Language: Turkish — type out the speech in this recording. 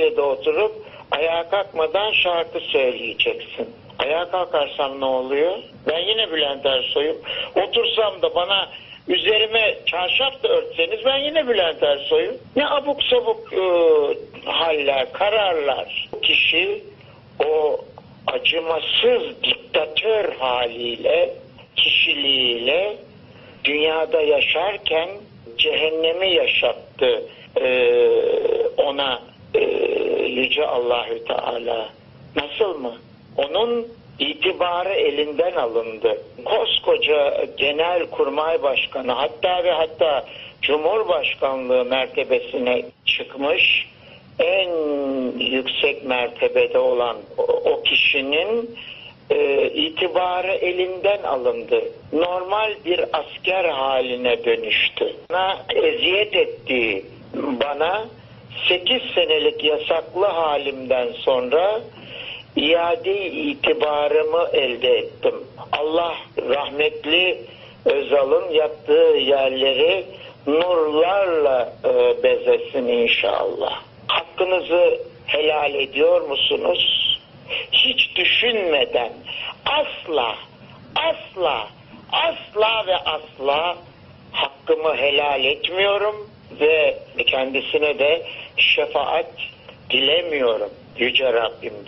de oturup ayağa kalkmadan şarkı söyleyeceksin. Ayağa kalkarsam ne oluyor? Ben yine Bülent Ersoy'um. Otursam da bana üzerime çarşaf da örtseniz ben yine Bülent Ersoy'um. Ne abuk sabuk e, haller, kararlar. Bu kişi o acımasız diktatör haliyle, kişiliğiyle dünyada yaşarken cehennemi yaşattı e, ona Yüce Allahü Teala. Nasıl mı? Onun itibarı elinden alındı. Koskoca genel kurmay başkanı hatta ve hatta Cumhurbaşkanlığı mertebesine çıkmış en yüksek mertebede olan o, kişinin e, itibarı elinden alındı. Normal bir asker haline dönüştü. Bana eziyet ettiği, bana 8 senelik yasaklı halimden sonra iade itibarımı elde ettim. Allah rahmetli Özal'ın yattığı yerleri nurlarla e, bezesin inşallah. Hakkınızı helal ediyor musunuz? Hiç düşünmeden asla, asla, asla ve asla hakkımı helal etmiyorum ve kendisine de şefaat dilemiyorum Yüce Rabbimden.